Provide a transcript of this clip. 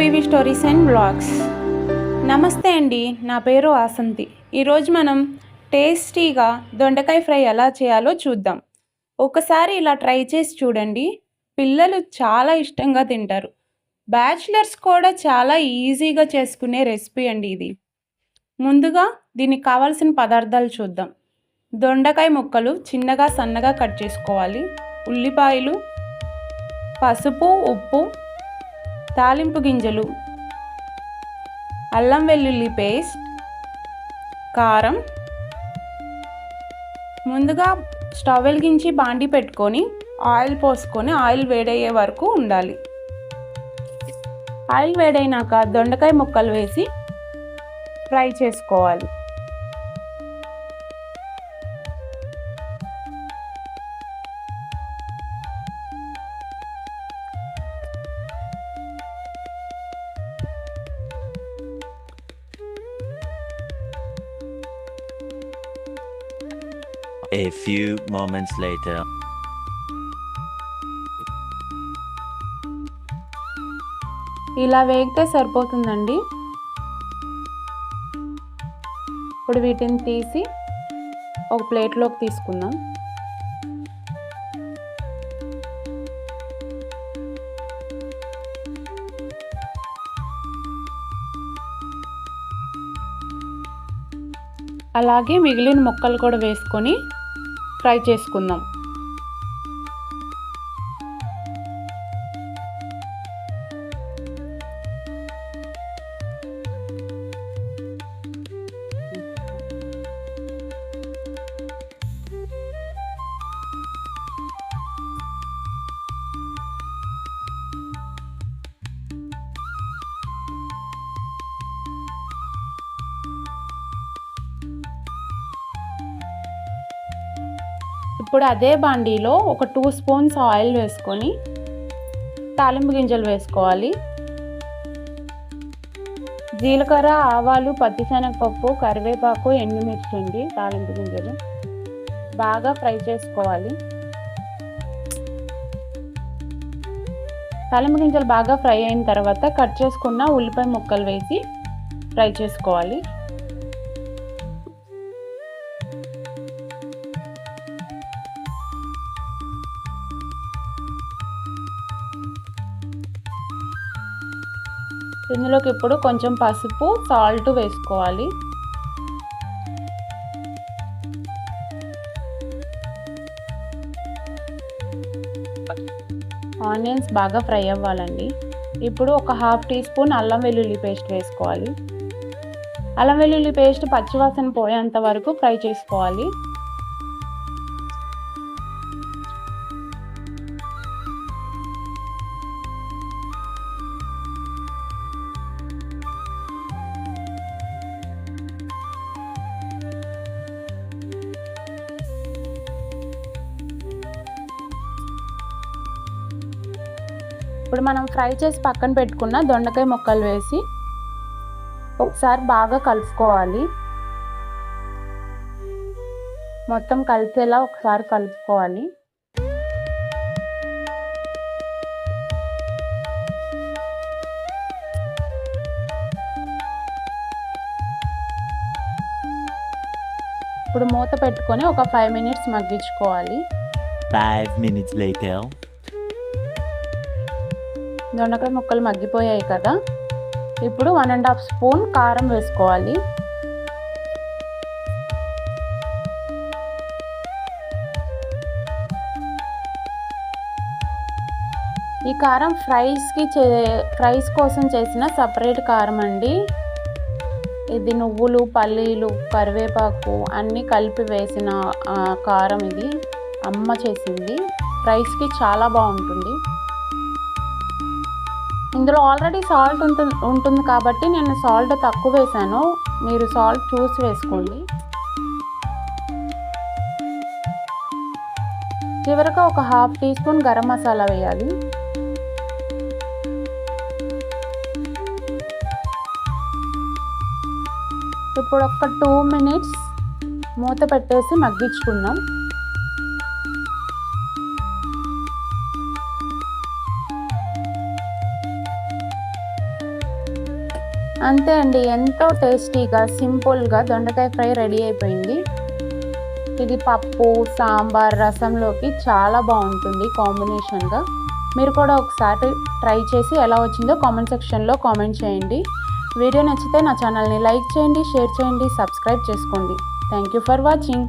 PV stories and blogs. నమస్తే అండి నా పేరు ఆసంతి. ఈరోజు మనం టేస్టీగా దొండకాయ ఫ్రై ఎలా చేయాలో చూద్దాం. ఒకసారి ఇలా ట్రై చేసి చూడండి పిల్లలు చాలా ఇష్టంగా తింటారు. బ్యాచిలర్స్ కూడా చాలా ఈజీగా చేసుకునే రెసిపీ అండి ఇది. ముందుగా దీనికి కావాల్సిన పదార్థాలు చూద్దాం. దొండకాయ ముక్కలు చిన్నగా సన్నగా కట్ చేసుకోవాలి. ఉల్లిపాయలు పసుపు ఉప్పు తాలింపు గింజలు అల్లం వెల్లుల్లి పేస్ట్ కారం ముందుగా స్టవ్ వెలిగించి బాండి పెట్టుకొని ఆయిల్ పోసుకొని ఆయిల్ వేడయ్యే వరకు ఉండాలి. ఆయిల్ వేడైనాక దొండకాయ ముక్కలు వేసి ఫ్రై చేసుకోవాలి. A few moments later. ఇలా వేగితే సరిపోతుందండి ఇప్పుడు వీటిని తీసి ఒక ప్లేట్లోకి తీసుకుందాం అలాగే మిగిలిన ముక్కలు కూడా వేసుకొని ఫ్రై చేసుకుందాం. ఇప్పుడు అదే బాండీలో ఒక టూ స్పూన్స్ ఆయిల్ వేసుకొని తాలింపు గింజలు వేసుకోవాలి. జీలకర్ర ఆవాలు పచ్చిశనగపప్పు కరివేపాకు ఎండుమిర్చి అండి తాలింపు గింజలు. బాగా ఫ్రై చేసుకోవాలి. తాలింపు గింజలు బాగా ఫ్రై అయిన తర్వాత కట్ చేసుకున్న ఉల్లిపాయ ముక్కలు వేసి ఫ్రై చేసుకోవాలి. ఇందులోకి ఇప్పుడు కొంచెం పసుపు సాల్ట్ వేసుకోవాలి. ఆనియన్స్ బాగా ఫ్రై అవ్వాలండి. ఇప్పుడు ఒక హాఫ్ టీ స్పూన్ అల్లం వెల్లుల్లి పేస్ట్ వేసుకోవాలి. అల్లం వెల్లుల్లి పేస్ట్ పచ్చివాసన పోయేంత వరకు ఫ్రై చేసుకోవాలి. ఇప్పుడు మనం ఫ్రై చేసి పక్కన పెట్టుకున్న దొండకాయ ముక్కలు వేసి ఒకసారి బాగా కలుపుకోవాలి. మొత్తం కలిసేలా ఒకసారి కలుపుకోవాలి. ఇప్పుడు మూత పెట్టుకొని ఒక ఫైవ్ మినిట్స్ మగ్గించుకోవాలి. ఫైవ్ మినిట్స్ లేటర్ దొండకాయ ముక్కలు మగ్గిపోయాయి కదా. ఇప్పుడు వన్ అండ్ హాఫ్ స్పూన్ కారం వేసుకోవాలి. ఈ కారం ఫ్రైస్కి చే ఫ్రైస్ కోసం చేసిన సపరేట్ కారం అండి. ఇది నువ్వులు పల్లీలు కరివేపాకు అన్నీ కలిపి వేసిన కారం ఇది. అమ్మ చేసింది. ఫ్రైస్కి చాలా బాగుంటుంది. ఇందులో ఆల్రెడీ సాల్ట్ ఉంటుంది ఉంటుంది కాబట్టి నేను సాల్ట్ తక్కువ వేసాను. మీరు సాల్ట్ చూసి వేసుకోండి. చివరగా ఒక half teaspoon garam masala వేయాలి. ఇప్పుడు ఒక టూ మినిట్స్ మూత పెట్టేసి మగ్గించుకుందాం. అంతే అండి ఎంతో టేస్టీగా సింపుల్గా దొండకాయ ఫ్రై రెడీ అయిపోయింది. ఇది పప్పు సాంబార్ రసంలోకి చాలా బాగుంటుంది కాంబినేషన్గా. మీరు కూడా ఒకసారి ట్రై చేసి ఎలా వచ్చిందో కామెంట్ సెక్షన్లో కామెంట్ చేయండి. వీడియో నచ్చితే నా ఛానల్ని లైక్ చేయండి షేర్ చేయండి సబ్స్క్రైబ్ చేసుకోండి. Thank you for watching.